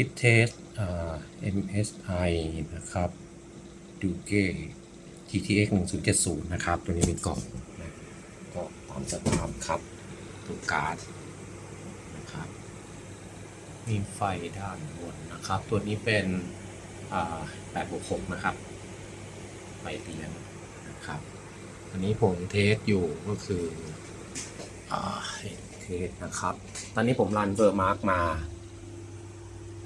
คิดเทส MSI นะครับดูเก้ GTX 1070 นะครับ ตัวนี้มีกล่องนะก็ตามสภาพครับตัวการ์ดนะครับมีไฟด้านบนนะครับ ตัวนี้เป็น866 นะครับไฟเตียงนะครับอันนี้ผมเทสอยู่ก็คืออเทสนะครับ ตอนนี้ผมรันเบอร์มาร์กมา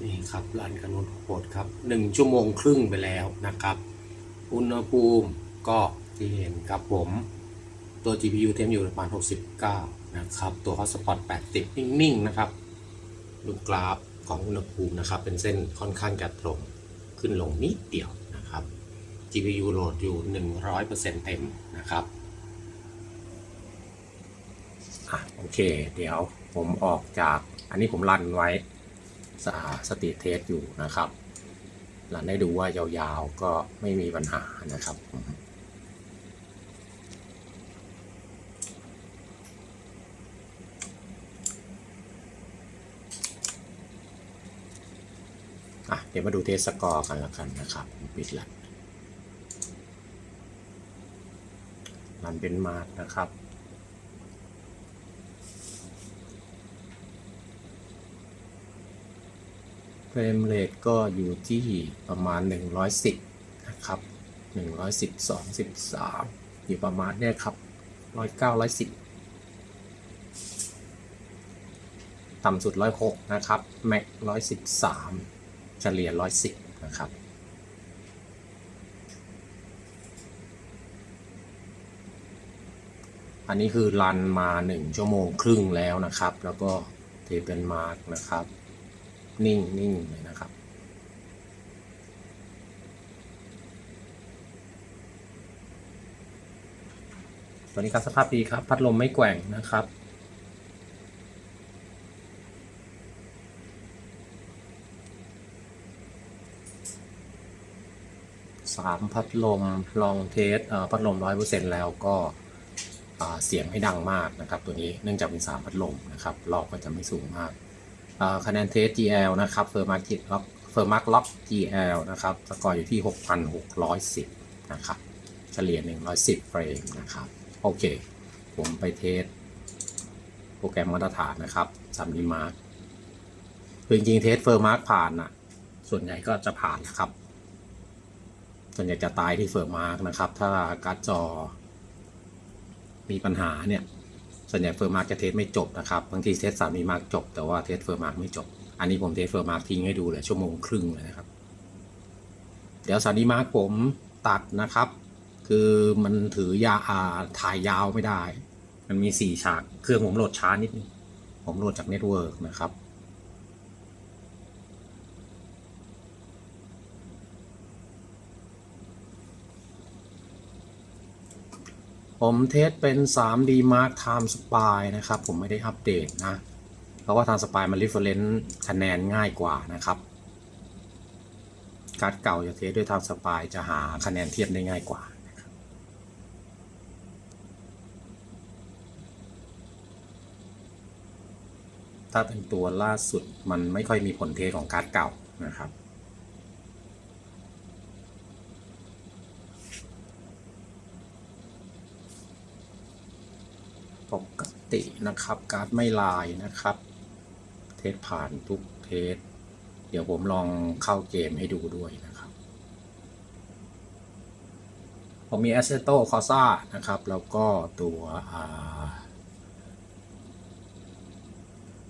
นี่ครับรันกนโนดโหดครับหนึ่งชั่วโมงครึ่งไปแล้วนะครับ อุณหภูมิก็ที่เห็นครับผม ตัว GPU เต็มอยู่ประมาณ 69 นะครับ ตัว Hotspot 80 นิ่งๆ นะครับ ดูกราฟของอุณหภูมินะครับ เป็นเส้นค่อนข้างจะตรงขึ้นลงนิดเดียวนะครับ GPU โหลดอยู่ 100%เต็มนะครับอะโอเค เดี๋ยวผมออกจาก อันนี้ผมรันไว้ สสตรีทเทสอยู่นะครับหลังได้ดูว่ายาวๆก็ไม่มีปัญหานะครับอะเดี๋ยวมาดูเทสสกอร์กันละกันนะครับปิดละรันเป็นมาร์กนะครับ เฟรมเรทก็อยู่ที่ประมาณ 110 นะครับ 112 13 อยู่ประมาณเนี้ยครับ 109 110 ต่ำสุด 106 นะครับ แม็ก 113 เฉลี่ย 110 นะครับอันนี้คือรันมา 1 ชั่วโมงครึ่งแล้วนะครับ แล้วก็เทเป็นมาร์กนะครับ นิ่งนิ่งเลยนะครับ ตอนนี้ครับสภาพดีครับ พัดลมไม่แกว่งนะครับสามพัดลมลองเทสพัดลมร้อยเปอร์เซ็นแล้วก็เสียงไม่ดังมากนะครับ ตัวนี้เนื่องจากเป็นสามพัดลมนะครับรอบก็จะไม่สูงมาก คะแนนเทส GL นะครับเฟอร์มาร์กิตล็อกเฟอร์มาร์กล็อก GL นะครับสกอร์อยู่ที่ 6,610 นะครับ เฉลี่ย 110 เฟรมนะครับ โอเค ผมไปเทส โปรแกรมมาตรฐานนะครับซัมดีมาร์กคือจริงๆเทสเฟอร์มาร์กผ่านอะส่วนใหญ่ก็จะผ่านนะครับ ส่วนใหญ่จะตายที่เฟอร์มาร์กนะครับ ถ้าการ์ดจอมีปัญหาเนี่ย ส่วนใหญ่เฟอร์มาร์กจะเทสไม่จบนะครับบางทีเทสสามมีมาร์กจบ แต่ว่าเทสเฟอร์มาร์กไม่จบ อันนี้ผมเทสเฟอร์มาร์กทิ้งให้ดูเลยชั่วโมงครึ่งเลยนะครับ เดี๋ยวสามีมาร์กผมตัดนะครับ คือมันถือยาอาถ่ายยาวไม่ได้ มันมีสี่ฉาก เครื่องผมโหลดช้านิดนึงผมโหลดจากเน็ตเวิร์กนะครับ ผมเทสเป็น 3D Mark Time Spy นะครับ ผมไม่ได้อัปเดตนะ เพราะว่า Time Spy มัน reference คะแนนง่ายกว่านะครับ การ์ดเก่าจะเทสด้วย Time Spy จะหาคะแนนเทียบได้ง่ายกว่าถ้าเป็นตัวล่าสุดมันไม่ค่อยมีผลเทสของการ์ดเก่านะครับ ปกตินะครับ การ์ดไม่ลายนะครับ เทสผ่านทุกเทส เดี๋ยวผมลองเข้าเกมให้ดูด้วยนะครับ ผมมี Assetto Corsa นะครับ แล้วก็ตัว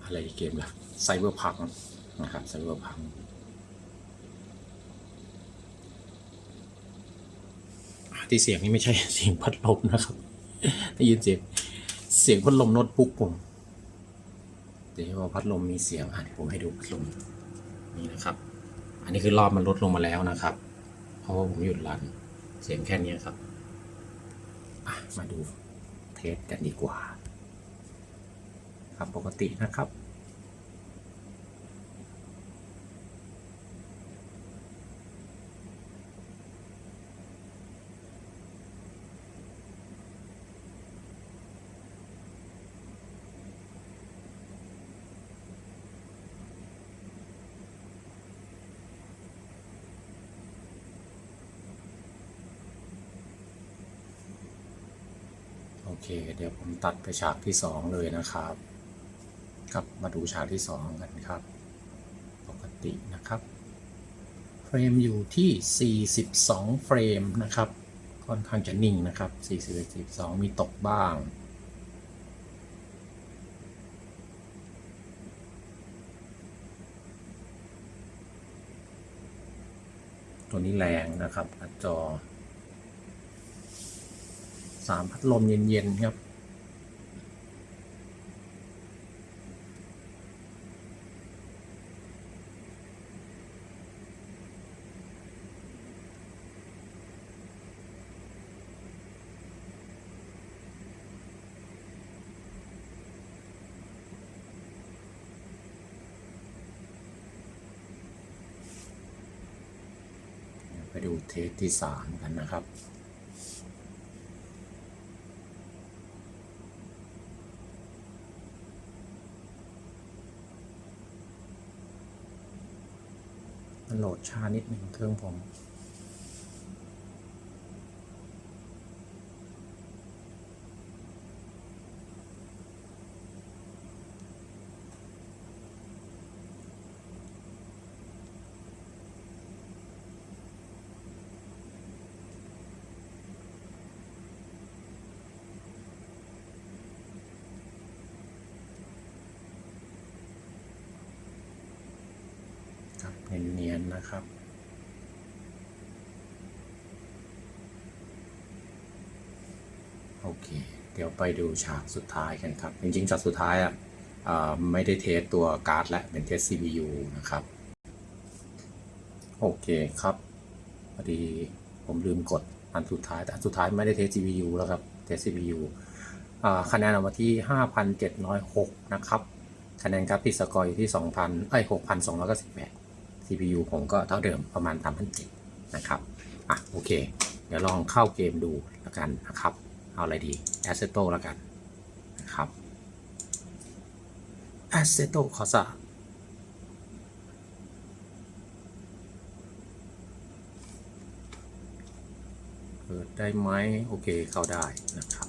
อะไรเกมล่ะ Cyberpunk นะครับ Cyberpunk ที่เสียงนี่ไม่ใช่เสียงพัดลมนะครับได้ยินเสียง เสียงพัดลมโน้ตบุ๊กผม เดี๋ยวพอพัดลมมีเสียงอะเดี๋ยวผมให้ดูพัดลมนี่นะครับ อันนี้คือรอบมันลดลงมาแล้วนะครับ เพราะว่าผมหยุดรัน เสียงแค่นี้ครับมาดูเทสกันดีกว่า ครับปกตินะครับ เค เดี๋ยวผมตัดไปฉากที่สองเลยนะครับครับมาดูฉากที่สองกันครับ ปกตินะครับเฟรมอยู่ที่ 42 เฟรมนะครับ ค่อนข้างจะนิ่งนะครับ41 42 มีตกบ้างตัวนี้แรงนะครับหน้าจอ สามพัดลมเย็นๆครับ ไปดูเทสที่สามกันนะครับ โหลดช้านิดหนึ่งเครื่องผม ครับเนียนๆนะครับโอเค เดี๋ยวไปดูฉากสุดท้ายกันครับ จริงๆฉากสุดท้ายอะไม่ได้เทสตัวการ์ดและเป็นเทส CPU นะครับ โอเคครับพอดีผมลืมกดอันสุดท้าย แต่อันสุดท้ายไม่ได้เทส CPU แล้วครับ เทส CPU คะแนนออกมาที่ 5,706 นะครับ คะแนนกราฟิกสกอร์อยู่ที่ 2,000 เอ้ย 6,298 CPU ผมก็เท่าเดิมประมาณ3,007นะครับ อะโอเค เดี๋ยวลองเข้าเกมดูแล้วกันนะครับ เอาอะไรดี Assetto แล้วกันนะครับ Assetto Corsa เปิดได้ไหมโอเคเข้าได้นะครับ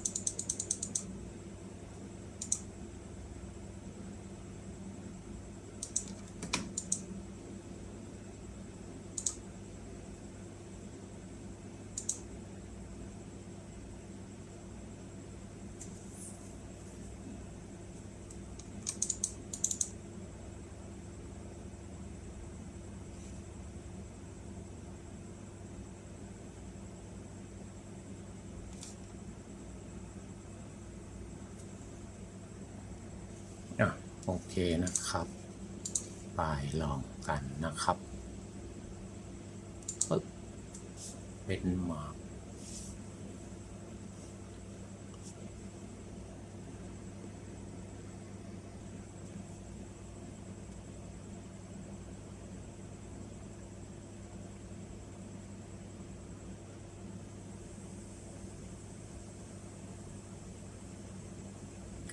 อะ โอเคนะครับไปลองกันนะครับปึ๊บเป็นหมาก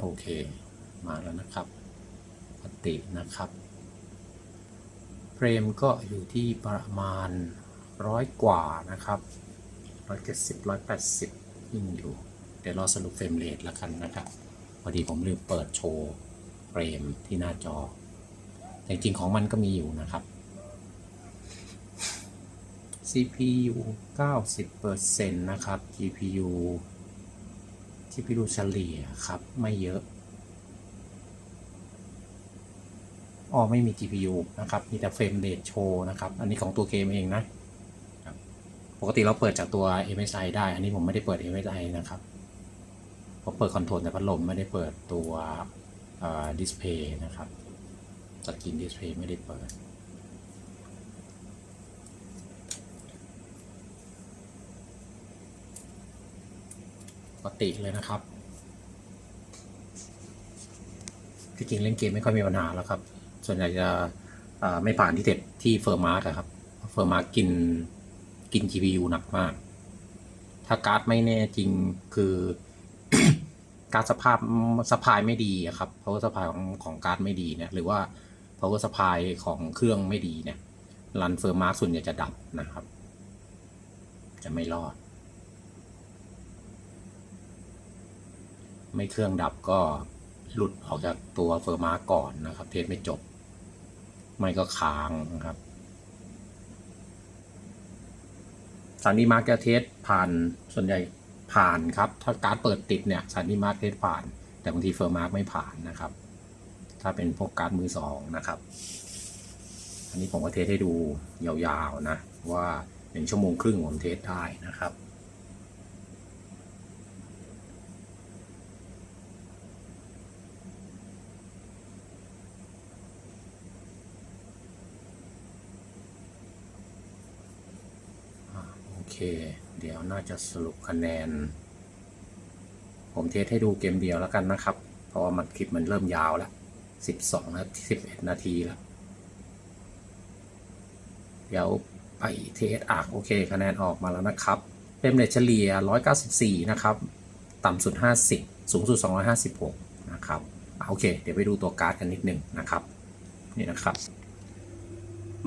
โอเค มาแล้วนะครับ ตินะครับ เฟรมก็อยู่ที่ประมาณร้อยกว่านะครับร้อยเจ็ดสิบร้อยแปดสิบยิ่งอยู่ เดี๋ยวรอสรุปเฟรมเรทแล้วกันนะครับ พอดีผมลืมเปิดโชว์เฟรมที่หน้าจอ แต่จริงของมันก็มีอยู่นะครับ CPU 90%นะครับ GPU GPU เฉลี่ยครับ ไม่เยอะ อ๋อไม่มี GPU นะครับมีแต่เฟรมเรทโชว์นะครับอันนี้ของตัวเกมเองนะปกติเราเปิดจากตัว MSI ได้ อันนี้ผมไม่ได้เปิด MSI นะครับผมเปิดคอนโทรลแต่พัดลมไม่ได้เปิดตัวดิสเพย์นะครับสกรีนดิสเพย์ไม่ได้เปิด ปกติเลยนะครับที่จริงเล่นเกมไม่ค่อยมีปัญหาแล้วครับ ส่วนใหญ่จะไม่ผ่านที่เต็ดที่เฟอร์มาร์กครับ เฟอร์มาร์กกินกิน GPU หนักมาก ถ้าการ์ดไม่แน่จริงคือการ์ดสภาพสปายไม่ดีครับ power supply ของของการ์ดไม่ดีเนี่ยหรือว่า power supply ของเครื่องไม่ดีเนี่ยรันเฟอร์มาร์กส่วนใหญ่จะดับนะครับ จะไม่รอด ไม่เครื่องดับก็หลุดออกจากตัวเฟอร์มาก่อนนะครับ เทสไม่จบ ไม่ก็ค้างนะครับสันนิมาร์กจะเทสผ่านส่วนใหญ่ผ่านครับ ถ้าการ์ดเปิดติดเนี่ยสันนิมาร์กเทสผ่าน แต่บางทีเฟอร์มาร์กไม่ผ่านนะครับ ถ้าเป็นพวกการ์ดมือสองนะครับ อันนี้ผมก็เทสให้ดูยาวๆนะว่าหนึ่งชั่วโมงครึ่งผมเทสได้นะครับ เค เดี๋ยวน่าจะสรุปคะแนน ผมเทสให้ดูเกมเดียวแล้วกันนะครับ เพราะว่ามันคลิปมันเริ่มยาวแล้วสิบสองนาทีสิบเอ็ดนาทีแล้ว เดี๋ยวไปเทสอะโอเค คะแนนออกมาแล้วนะครับเฟรมเรทเฉลี่ย 194 นะครับ ต่ำสุด 50 สูงสุด 256 นะครับอะโอเค เดี๋ยวไปดูตัวการ์ดกันนิดหนึ่งนะครับ นี่นะครับ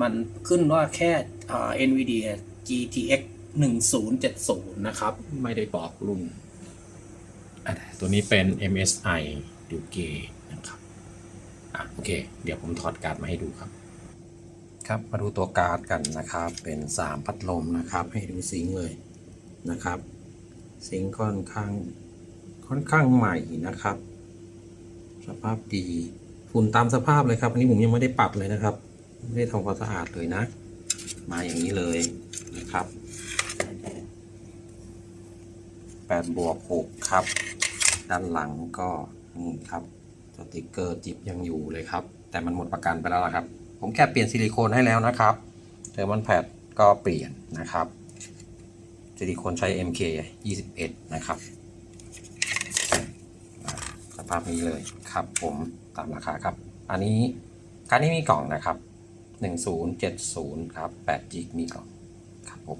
มันขึ้นว่าแค่อ่า NVIDIA GTX 1070 นะครับ ไม่ได้บอกรุ่นอะตัวนี้เป็น MSI d u k e นะครับอะโอเค เดี๋ยวผมถอดการ์ดมาให้ดูครับ ครับ มาดูตัวการ์ดกันนะครับ เป็น 3 พัดลมนะครับ ให้ดูซิงค์เลยนะครับ ซิงค์ค่อนข้างค่อนข้างใหม่นะครับ สภาพดีฝุ่นตามสภาพเลยครับ อันนี้ผมยังไม่ได้ปรับเลยนะครับ ไม่ได้ทำความสะอาดเลยนะ มาอย่างนี้เลยนะครับ 8 บวก 6 ครับ ด้านหลังก็นี่ครับสติกเกอร์จิบยังอยู่เลยครับ แต่มันหมดประกันไปแล้วละครับ ผมแค่เปลี่ยนซิลิโคนให้แล้วนะครับเทอร์มอนแพดก็เปลี่ยนนะครับซิลิโคนใช้ MK 21 นะครับอ่าสภาพนี้เลยครับผมตามราคาครับ อันนี้การดนี้มีกล่องนะครับ 1070 ครับ8จิกมีกล่องครับผม